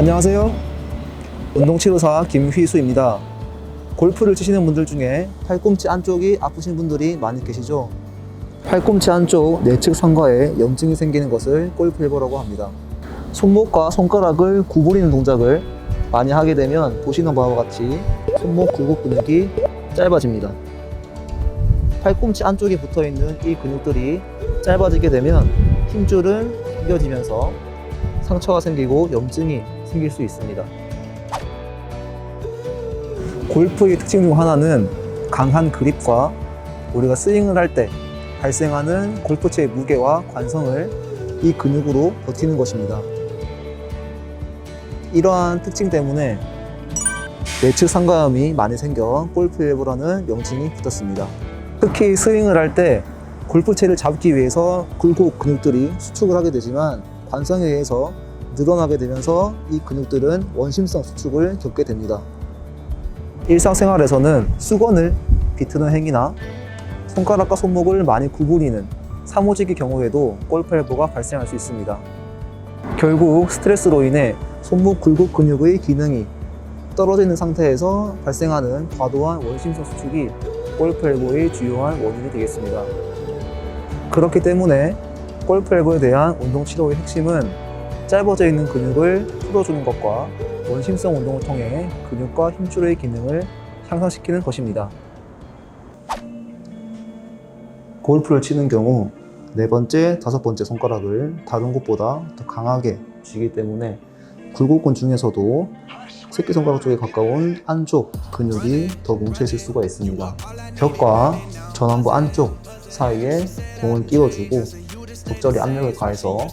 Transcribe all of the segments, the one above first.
안녕하세요. 운동치료사 김휘수입니다. 골프를 치시는 분들 중에 팔꿈치 안쪽이 아프신 분들이 많이 계시죠? 팔꿈치 안쪽 내측 상과에 염증이 생기는 것을 골프 일보라고 합니다. 손목과 손가락을 구부리는 동작을 많이 하게 되면 보시는 바와 같이 손목 굴곡 근육이 짧아집니다. 팔꿈치 안쪽에 붙어 있는 이 근육들이 짧아지게 되면 힘줄은 휘겨지면서 상처가 생기고 염증이 생길 수 있습니다. 골프의 특징 중 하나는 강한 그립과 우리가 스윙을 할 때 발생하는 골프채의 무게와 관성을 이 근육으로 버티는 것입니다. 이러한 특징 때문에 내측 상가염이 많이 생겨 골프 일부라는 명칭이 붙었습니다. 특히 스윙을 할 때 골프채를 잡기 위해서 굴곡 근육들이 수축을 하게 되지만 관성에 의해서 늘어나게 되면서 이 근육들은 원심성 수축을 겪게 됩니다. 일상생활에서는 수건을 비트는 행위나 손가락과 손목을 많이 구부리는 사무직의 경우에도 골프 엘보가 발생할 수 있습니다. 결국 스트레스로 인해 손목 굴곡 근육의 기능이 떨어지는 상태에서 발생하는 과도한 원심성 수축이 골프 엘보의 주요한 원인이 되겠습니다. 그렇기 때문에 골프 엘보에 대한 운동 치료의 핵심은 짧아져 있는 근육을 풀어주는 것과 원심성 운동을 통해 근육과 힘줄의 기능을 향상시키는 것입니다. 골프를 치는 경우 네 번째, 다섯 번째 손가락을 다른 곳보다 더 강하게 쥐기 때문에 굴곡근 중에서도 새끼손가락 쪽에 가까운 안쪽 근육이 더 뭉쳐있을 수가 있습니다. 벽과 전완부 안쪽 사이에 공을 끼워주고 적절히 압력을 가해서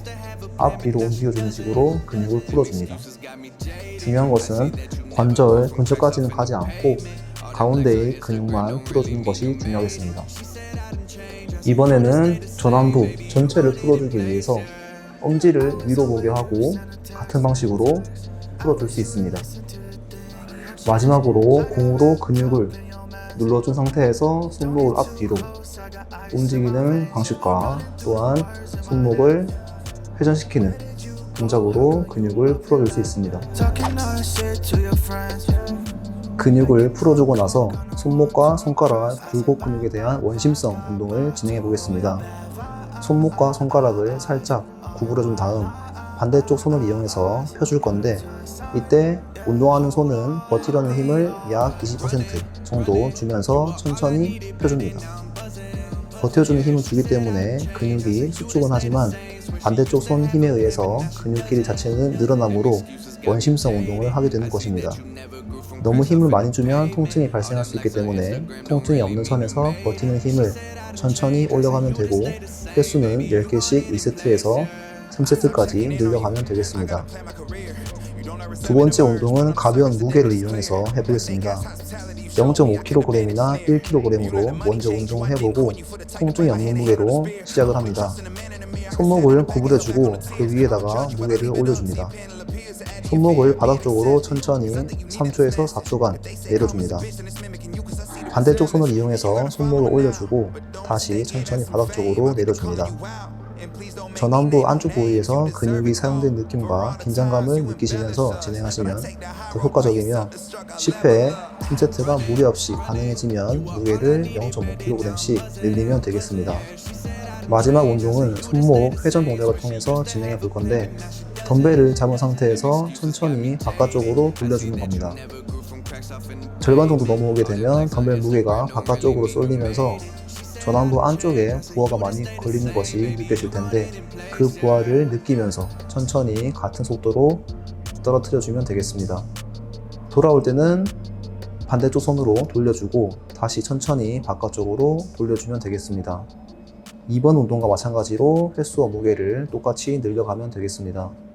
앞 뒤로 움직여주는 식으로 근육을 풀어줍니다. 중요한 것은 관절 근처까지는 가지 않고 가운데의 근육만 풀어주는 것이 중요하겠습니다. 이번에는 전완부 전체를 풀어주기 위해서 엄지를 위로 보게 하고 같은 방식으로 풀어줄 수 있습니다. 마지막으로 공으로 근육을 눌러준 상태에서 손목을 앞뒤로 움직이는 방식과 또한 손목을 회전시키는 동작으로 근육을 풀어줄 수 있습니다. 근육을 풀어주고 나서 손목과 손가락 굴곡 근육에 대한 원심성 운동을 진행해 보겠습니다. 손목과 손가락을 살짝 구부려 준 다음 반대쪽 손을 이용해서 펴줄 건데 이때 운동하는 손은 버티려는 힘을 약 20% 정도 주면서 천천히 펴줍니다. 버텨주는 힘을 주기 때문에 근육이 수축은 하지만 반대쪽 손 힘에 의해서 근육 길이 자체는 늘어나므로 원심성 운동을 하게 되는 것입니다. 너무 힘을 많이 주면 통증이 발생할 수 있기 때문에 통증이 없는 선에서 버티는 힘을 천천히 올려가면 되고 횟수는 10개씩 2세트에서 3세트까지 늘려가면 되겠습니다. 두 번째 운동은 가벼운 무게를 이용해서 해보겠습니다. 0.5kg이나 1kg으로 먼저 운동을 해보고 통증이 없는 무게로 시작을 합니다. 손목을 구부려주고 그 위에다가 무게를 올려줍니다. 손목을 바닥 쪽으로 천천히 3초에서 4초간 내려줍니다. 반대쪽 손을 이용해서 손목을 올려주고 다시 천천히 바닥 쪽으로 내려줍니다. 전완부 안쪽 부위에서 근육이 사용된 느낌과 긴장감을 느끼시면서 진행하시면 더 효과적이며 10회 3세트가 무리 없이 가능해지면 무게를 0.5kg씩 늘리면 되겠습니다. 마지막 운동은 손목 회전 동작을 통해서 진행해 볼 건데 덤벨을 잡은 상태에서 천천히 바깥쪽으로 돌려주는 겁니다. 절반 정도 넘어오게 되면 덤벨 무게가 바깥쪽으로 쏠리면서 전완부 안쪽에 부하가 많이 걸리는 것이 느껴질 텐데 그 부하를 느끼면서 천천히 같은 속도로 떨어뜨려 주면 되겠습니다. 돌아올 때는 반대쪽 손으로 돌려주고 다시 천천히 바깥쪽으로 돌려주면 되겠습니다. 2번 운동과 마찬가지로 횟수와 무게를 똑같이 늘려가면 되겠습니다.